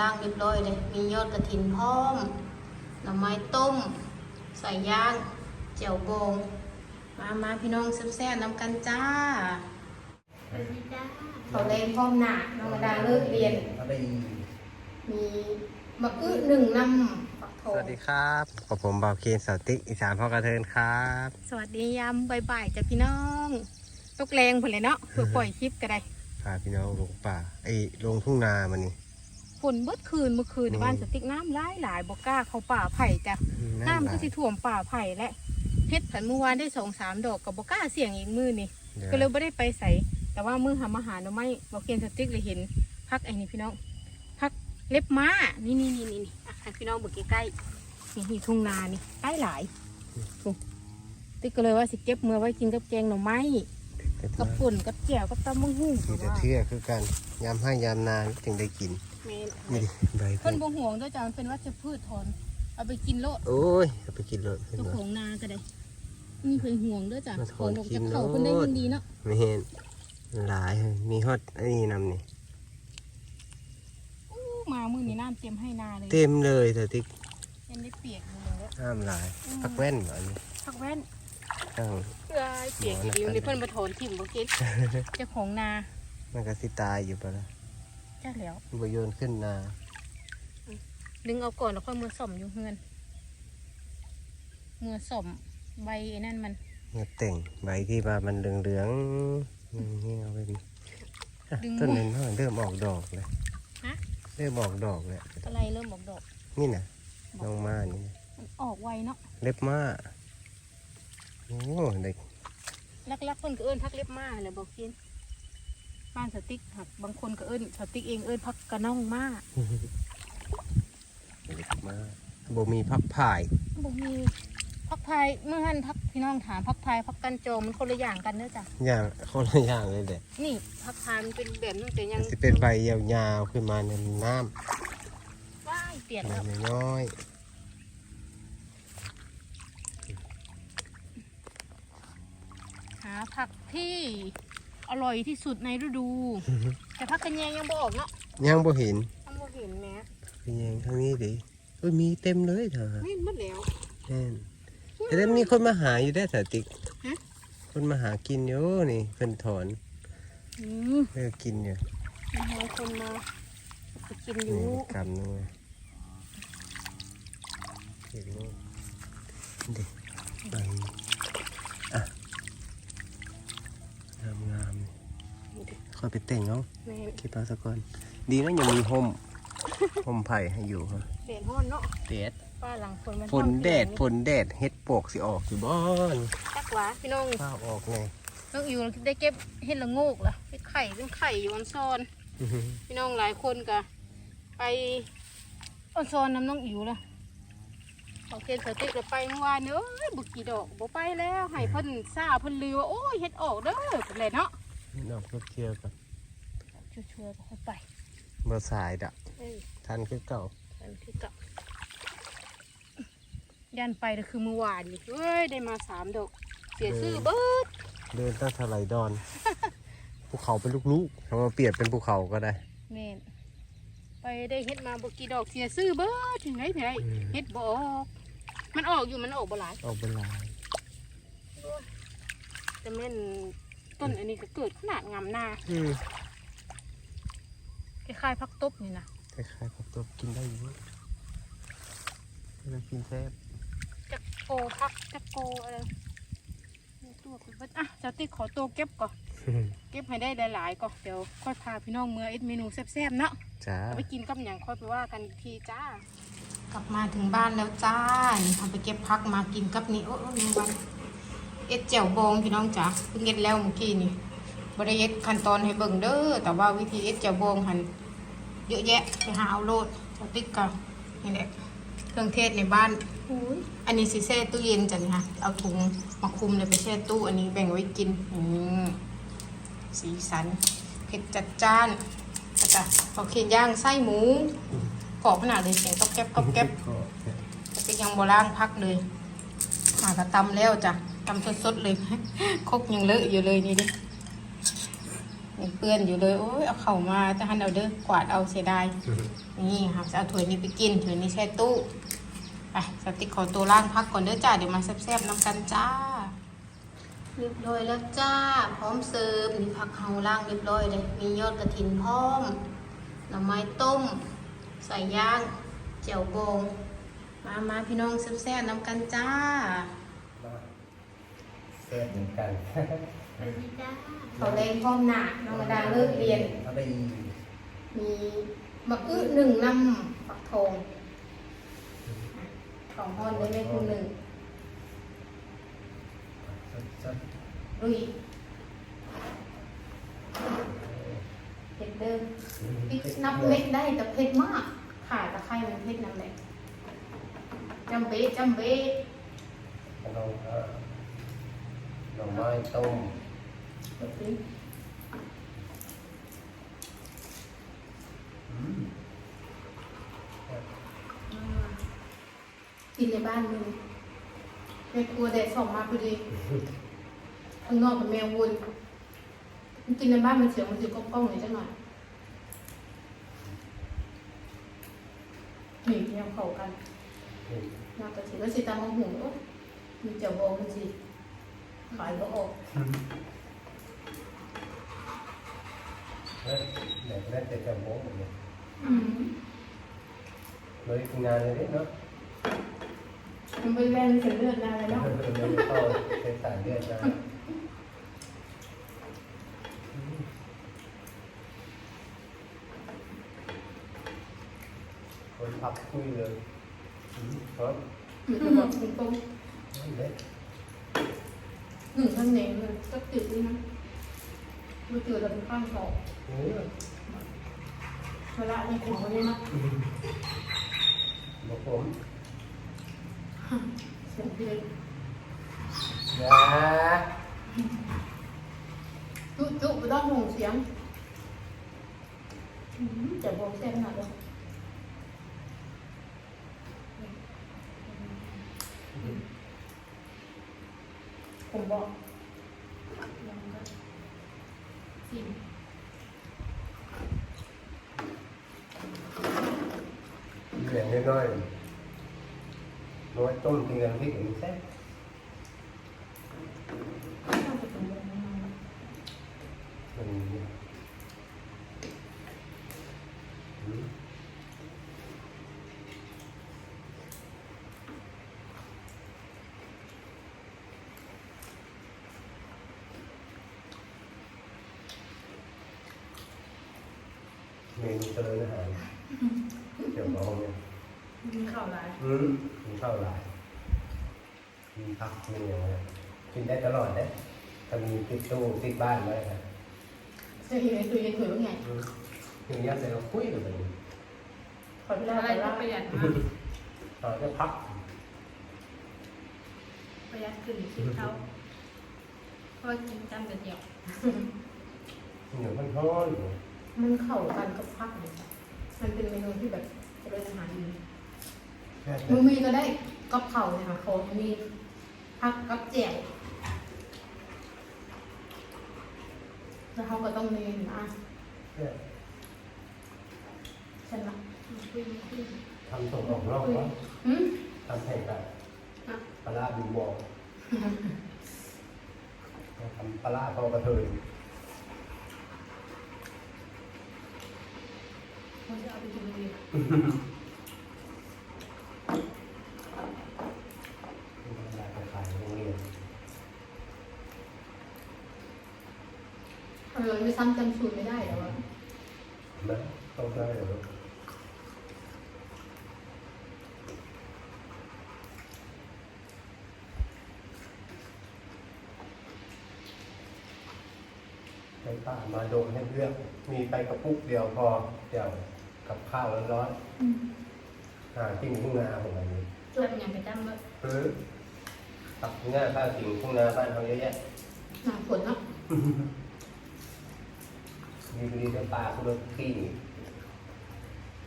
ล่างเรียบร้อยเลย มียอดกระถินพร้อม หน่อไม้ต้ม ใส่ย่างเจียวบง มามาพี่น้องแซ่บๆน้ำกันจ้าเขาเล่นพร้อมหนาน้องดาเลิกเรียนเอาไปมีมะอึหนึ่งน้ำฝักทสองวัสดีครับกับผมบ่าวเคนสาวติ๊กอีสานพ่อกระเทินครับสวัสดียามบ่ายๆจ้ะพี่น้องตกแรงผลเลยเนาะเพื่อปล่อยคลิปก็ได้ พาพี่น้องลงป่าไอ้ยลงทุ่งนามานี่ ฝนเบิดคืนเมื่อคืนอืมบ้านสติ๊กน้ำหลายหลายบอกกล้าเขาป่าไผ่จ้ะน้ำก็สิท่วมป่าไผ่และเพชรผันเมื่อวานได้สองสามดอกกับบอกกล้าเสี่ยงอีกมือนี่ก็เลยไม่ได้ไปใส่แต่ว่ามือหาอาหารเราไม่บอกเกียนสติ๊กเลยเห็นพักไอ้นี่พี่น้องพักเล็บม้านี่นี่นี่นี่นี่อะให้พี่น้องเบิกใกล้ๆนี่นี่ทุ่งนานี่ใกล้หลายนี่ติ๊กก็เลยว่าสิเก็บเมื่อไว้กินกับแกงหน่อไม้กับป่นกับแจ่วกับตำมังหูมีแต่เทือกคือกันยามให้ยามนาถึงได้กิน แม่นนี่ดิใบเพิ่นบ่ห่วงด้วยจ้ะมันเป็นวัชพืชทนเอาไปกินโลดโอ้ยเอาไปกินเลยเห็นเจ้าบ่ของนาก็ได้นี่เพิ่นห่วงด้วยจ้ะมาถขอองนดอกกิจานกโลเขาดเพิ่นได้เงินดีเนาะไม่เห็นหลายเลยมีฮอดไอ้นี่นำนี่อู้มามื้อนี้น้ำเต็มให้นาเลยเต็มเลยสาวติ๊กยังได้เปียกอยู่เลยน้ำหลายพักแว่นบ่อันนี้พักแว่นอ้าวเอ้ยเปียกอีกอยู่นี่เพิ่นมาถอนถิ่มบ่กินเจ้าของนามันก็สิตายอยู่ปะล่ะ จ้าแล้วบ่โยนขึ้นนาดึงเอาก่อนแล้วค่อยมือส่อมอยู่เฮือนมือส่อมใบไอ้นั่นมันเมื่อแต่งใบที่ว่ามันเหลืองๆอืมนี่เอาไปดิอะดึงต้นนี้เริ่มออกดอกเลยฮะเริ่มออกดอกเลยอะไรเริ่มออกดอก นี่นะน้องมานี่นะมันออกไวเนาะเล็บมาโอ้เด็กลักๆเพิ่นก็เอิ้นพักเล็บมาแหละบอกกิน บ้านสติ๊กหักบางคนก็เอิ้นสติ๊กเองเอิ้นพักกระน่องมาเล็บมาบ่มีพักผ่ายบ่มีพักพายเมื่อท่านพักพี่น้องถามพักพายพักกันโจมมันคนละอย่างกันเด้อจ้ะอย่างคนละอย่างเลยแหละนี่พักพายมันเป็นแบบนึงแต่ยังมันจะเป็นใบยาวๆขึ้นมาในน้ว้ายเปียกำใบแล้วน้อยหาผักที่ อร่อยที่สุดในฤดู แต่พักกันแยงยังบออกเนาะๆยังบ่เห็นทำบ่เห็นแหม่เป็นยังทางนี้ดิเอ้ยมีเต็มเลยเถอะไม่หมดแล้วแน่นแต่แล้วมีคนมาหาอยู่ได้อสาติกฮะคนมาหากินอยู่นี่เพิ่นถอนอืมเลิกกินอยู่มีคนมาไปกินอยู่นี่กำนึงเลยเห็นลูกเด็กใบอะงามงามๆ นี่ดิ ค่อยไปแต่งเอาแม่คิดเอาสักก่อน ดีนะยังมีห่มห่มไผ่ให้อยู่ฮะเดดฮ้อนเนาะแดดป้าหลังฝนมันฝนแดดฮ้ฝอนนแดดเฮ็ดปวกสิออกอยู่บ้านจักหวาพี่น้องข้าวออกไงน้องอิวได้เก็บเห็ดละโงกล่ะเป็นไข่เป็นไข่อยู่อันซอน อื้อหือพี่น้องหลายคนก็ไปอันซอนน้ำน้องอิวล่ะเขาเกณฑ์สติ๊กเราไปเมื่อวานเนอะบุกกี่ดอกบ่ไปแล้ว ให้เพิ่นซาเพิ่นลือว่าโอ้ยเฮ็ดออกเด้อเป็นไรเนาะ นี่ดอกรถเที่ยวกันชัวร์ๆก็ค่อยไปเบอร์สายดะเอ้ยทันคือเก่าอันที่เกับยันไปก็คือเมื่อวานนี่เฮ้ยได้มาสามดอก เสียชื่อเบิดเดินตั้งทลายดอน ภูเขาเป็นลูกๆทำมาเปลี่ยนเป็นภูเขาก็ได้ แม่นไปได้เฮ็ดมาบ่กี่ดอกเสียชื่อเบิดถึงไหนถึงไหนอืม เฮ็ดบ่ออกมันออกอยู่มันออกบ่หลาย ออกเป็นลายแต่แม่น ต้นอันนี้ก็เกิดขนาดงามหน้าอืมคล้ายๆพักตบนี่นะคล้ายๆกับตัวกินได้อยู่เรากินแซ่บจักโกพักจักโกอะไรตัวเป็นว่าอะจะติขอตัวเก็บก่อน เก็บให้ได้หลายๆก่อนเดี๋ยวค่อยพาพี่น้องเมื่อเอ็ดเมนูแซ่บๆเนาะจ้าเอาไปกินกับอย่างค่อยไปว่ากันอีกทีจ้า กลับมาถึงบ้านแล้วจ้านี่ทำไปเก็บพักมากินกับนี่โอ้โอ้นี่วัน เอ็ดแจ่วบองพี่น้องจ๋าเพิ่งเอ็ดแล้วเมื่อกี้นี่บริเอ็ดขั้นตอนให้เบิ่งเด้อแต่ว่าวิธีเอ็ดแจ่วบองหันเยอะแยะไปหาเอาโลดสติ๊กกับนี่แหละเครื่องเทศในบ้านอันนี้สิแช่ตู้เย็นจ้ะนี่ค่ะเอาถุงมาคุมเลยไปแช่ตู้ อันนี้แบ่งไว้กินอืมสีสันเผ็ดจัดจ้านแล้วก็เอาเคียนย่างไส้หมูกรอบขนาดเลยเสียงก๊อบแก๊บก๊อบแก๊บก็จะยังโบราณพักเลยหากระตำแล้วจ้ะ ตำสดๆเลยคกยังเลอะอยู่เลยนี่ดิยังเปื้อนอยู่เลยโอ้ยเอาเข่ามาจะหันเอาเด้อกวาดเอาเสียดายนี่ค่ะจะเอาถ้วยนี้ไปกินถ้วยนี้แช่ตู้ไปสติกขอตัวล่างพักก่อนเด้อจ้าเดี๋ยวมาแซ่บๆน้ำกันจ้าเรียบร้อยแล้วจ้า พร้อมเสิร์ฟมีผักเฮาล่างเรียบร้อยเลย มียอดกระถินพร้อมหน่อไม้ต้ม ใส่ย่างเจียวบงมามาพี่น้องแซ่บๆน้ำกันจ้าเซ่บเหมือนกันเขาแรงพร้อมหนาน้องกระดาเลิกเรียน เอาไปอีกมีมะอื้อหนึ่งน้ำฝักทองของฮอนได้ไหมคุณหนึ่งจัดลุยเผ็ดเดิมพริกนับเม็ดได้แต่เผ็ดมากขาตะไคร้มันเผ็ดน้ำแหละจำเบ๊ะจำเบ๊ะขนมเอ่อ หน่อไม้ต้มแบบนี้อืมอ่ากินในบ้านมึงแม่ครัวแดดส่องมาพอดีข้างนอกเป็นแมววนมันกินในบ้านมันเสียงมันจะก้องๆหน่อยจังหน่อยนี่แนวเข้ากัน นี่น่าจะถือว่าสิตามมาหุงโอ้ยมีเจ้าบองมันสิ ขายก็ออกเฮ้ยเด็กแรกจะจำโม้หมดเลยอืมเลยทำงานเลย เนาะมันไปแล่นเสียเลือดนานเลยเนาะเลยเข้าเส้นสายเลือดนะคนพับคุยเลยอืมครับมันจะบอกตรงเด็กๆหนึ่งท่านเน่งเลยก็จืดด้วยนะมันจืดแล้วมันข้างคอเออเวลาในของมันเนี่ยนะบอกผมเสียงเดือดอย่าจุ๊จุ๊ไม่ต้องห่วงเสียงอืมเจ้าบองแซ่บขนาดเลย ผมบอกลองกันสิเหลืองน้อยๆน้อยต้มกินกันพริกอย่างนี้แซ่บ น่าจะเป็นแบบนั้นนะ มันอืมเมนูเจริญอาหาร เดี๋ยวเราเนี่ยมีข่าวร้ายอืมมีข้าวหลายมีผักมีอย่างเงี้ยกินได้ตลอดได้ถ้ามีติดตู้ติดบ้านไว้ครับเสื้อเห็นในตู้เย็นถือว่าไงอืมถึงยัดใส่เราคุยกันเลยขอเวลาอะไรขอเวก็ลาประหยัดมากตอนจะพัก ประหยัดขึ้นคิดเขาเพราะว่ากินจานเดียวเหนียวมันท้อนอยู่มันเข้ากันกับพักเลยจ้ะ มันเป็นเมนูที่แบบจะเป็นอาหารดีแค่มือมีก็ได้กับเข่าเนี่ยค่ะเขามีพักกับแจ่วแล้วเขาก็ต้องเน้นนะแค่ใช่ไหมคุยคุยทำส่งออกนอกวะอืมทำแข่งกันอะปลาร้าบิวบองทำปลาร้าเขากระเทย เขาจะเอาไปกินเราไปขายโรงเรียนเออไม่ซ้ำจำสูตรไม่ได้แล้วอะนะต้องได้เหรอไปป่ามาโดนให้เลือก มีไปกระปุกเดียวพอเดียว กับข้าวร้อนๆหาที่มีทุ่งนาของมันนี้จนอย่างไปจำว่าเออตักง่ายข้าวจริงทุ่งนาบ้านเขาเยอะแยะหนังผลเนาะมีบริเดี๋ยวปลาคุณขี้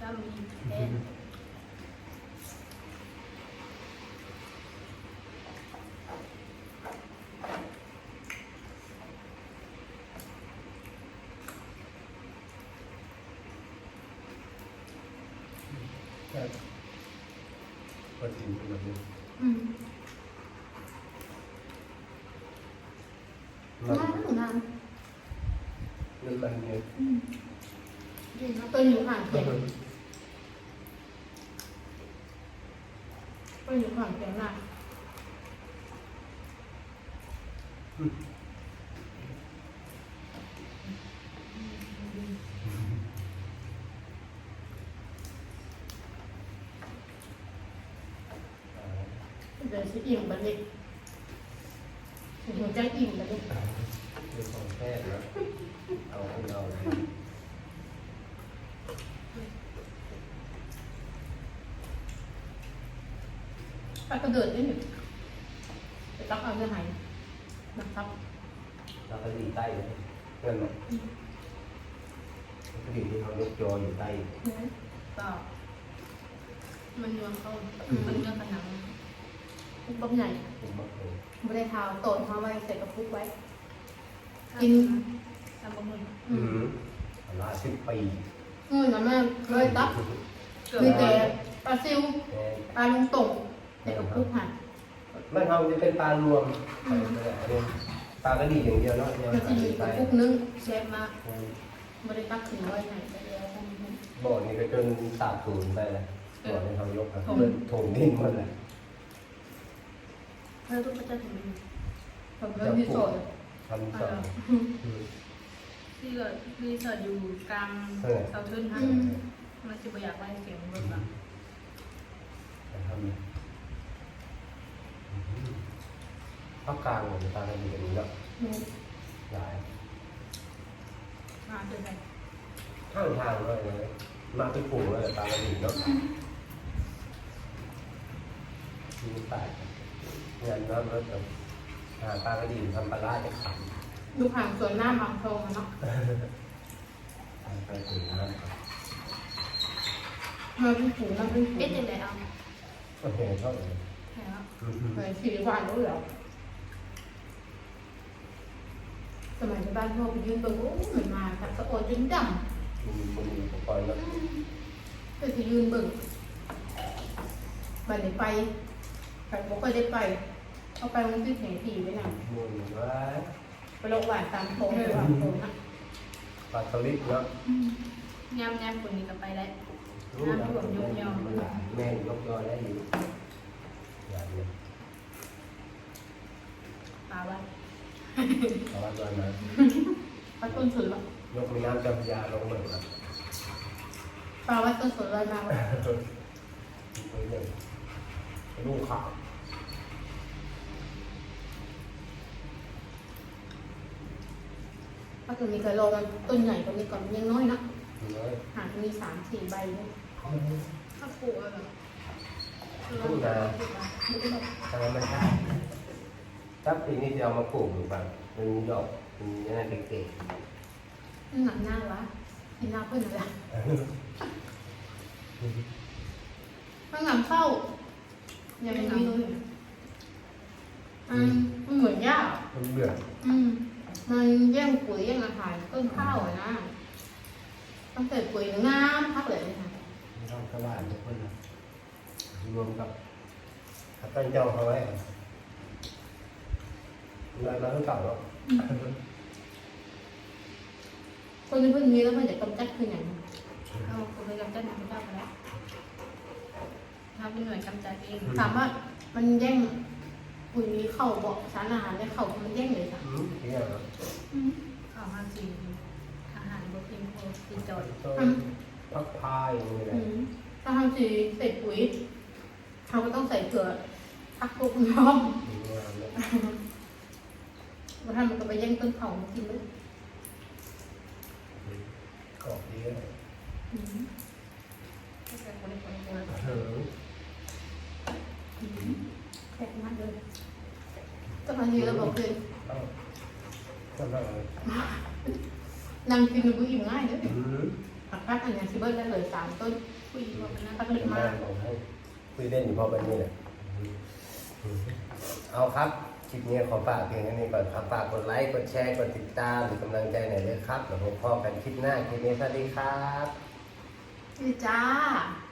จำมีแท ก็กินเป็นแบบนี้อืมมันนานหนูนานมันมันเนี่ยอืมดีนะเป็นอยู่ห่างเคียงเป็นอยู่ห่างเคียงนานเดี๋ สิอิ่มบัดนี้หัวใจอิ่มบัดนี้เป็นของแพทย์นะเอาให้เราไปกระเดิดนิดหนึ่งไปตักเอาเนื้อหายนะครับเราก็ดีใต้เลยเงินไหมกระดิ่งที่เขายกจออยู่ใต้เปล่ามันนวลเข้ามันเนื้อขนังพุ กบ๊อบใหญ่ผมบอกเลยไม่ได้เท้าโตดเขาไว้ใส่กระปุกไว้ กินทำบะหมี่อืมลาสิบปีอืมนะแม่เลยตักมีแต่ปลาซิวแม่ปลาลุงต่งใส่กระปุกหั่นมันเขาจะเป็นปลารวมใส่ไปเลยอันนี้ปลากระดิ่งอย่างเดียวเนาะเนี่ยมันจะมีกใส่ระปุกนึงเชฟมากไม่ได้ตักถึงไว้ไหนไปแล้วบ่อนี่ก็จนสาบสูญไปเลยบ่อนี่เขายกครับเปิดถมดินหมดเลย เพื่อทุกประเจ้าถึงผมก็มีโสด ทำสองที่เกิดรีสอร์ทอยู่กลางเสาทึนฮะมันจะไม่อยากไล่เสียงรถแบบทำภาคกลางของปลากระดิ่งอย่างนี้เนาะหลายมาเป็นไงข้างทางเลยเลยมาเป็นฝูงเลยปลากระดิ่งเนาะมีปลาย งานน้ำรถแบบหาปลากระดิ่งทำปลาล่าจะขับดูห่างสวนหน้าบางทองอะเนาะไปถึงน้มาเป็นฝูงมาเป็นฝูงเอ๊ะยังไงเอาำโอเคเท่าไหร่แค่ว่าเหมือนชีวิตบ้านรู้เหรอสมัยที่บ้านพ่อไปยืนเบิ่งโอ้เหมือนมาพัดสะโอนจนดำมีคนมีอุปกรณ์แล้วก็จะยืนเบิ่งบันนี้ไปไปบอกก็ได้ไป เอาไปมันคือแข่งผีไว้น่ะมุ่งว่าไปโรงพยาบาลตามโถงไปวางโถงนะปลาสลิดเนาะย่ำย่ำคนนี้ก็ไปได้รู้นะแม่ยกยอได้อยู่อย่างนี้ปลาไว้เพราะว่าตอนนั้นวัดต้นสนหรอยกมีน้ำจำยาลงเหมือนกันปลาวัดต้นสนลอยมาวัดไปเลยลูกขาว ถ้าเกิดมีกระโหลกมันต้นใหญ่กว่านี้ก่อนมันยังน้อยนะเลยหางมีสามสี่ใบเนี่ยข้าวปูอะไรทุ่งนาทำไมไม่ได้ถ้าปีนี้จะเอามาปลูกหรือเปล่ามันมีดอกมีอะไรเก๋มันหนักหน้าวะกินหน้าเพื่อนอะไรมันหนังเข้ายังไม่มีเลยอืมมันเหมือนหญ้าๆมันเบื่ออืม มันแย่งปุ๋ยแย่งอาหารต้นข้าวอะนะต้องใส่ปุ๋ยงามพักเลยค่ะไม่ต้องกระว่านทุกคนนะรวมกับขับตั้งเจ้าเขาไว้เงินเราต้องเก่าแล้วคนที่เพิ่งมีแล้วมันจะกำจัดคืออย่างเอาคนไปกำจัดหนังเจ้าไปแล้วทำเป็นหน่วยกำจัดเองถามว่ามันแย่ง ปุ๋ยเข้าบอกสารอาหารได้เข้ามันแย่งเลยค่ะอืมเนี่ยเหรอข้าวห้าสี่อาหารบดเพียงพอกินจอยต้องพักพายอย่างนี้แหละอืมถ้าทำสีใส่ปุ๋ยเขาก็ต้องใส่เกลือพักพวกน้องดีงามเลยมาทำมันก็ไปแย่งต้นเขามากินเลยกรอบดีเลยอืมก็จะคนคนคนเออ แข็งมากเลยก็มาทีแล้วบอกเลยเอาก็ได้เลยนั่งกินมันก็อิ่มง่ายเลยอืมผักพักอันนี้ซิเบิร์ได้เลยสามต้นผู้หญิงบอกนะพักเป็เล็นกแม่มากของให้คุยเล่นอยู่พอแบบนี้แหละอืมเอาครับคลิปนี้ขอฝากเพียงแค่นี้ก่อนครับฝากกดไลค์ กดแชร์ กดติดตามหรือกำลังใจหน่อยเลยครับแล้วพบกันคลิปหน้าคลิปนี้สวัสดีครับนี่จ้าค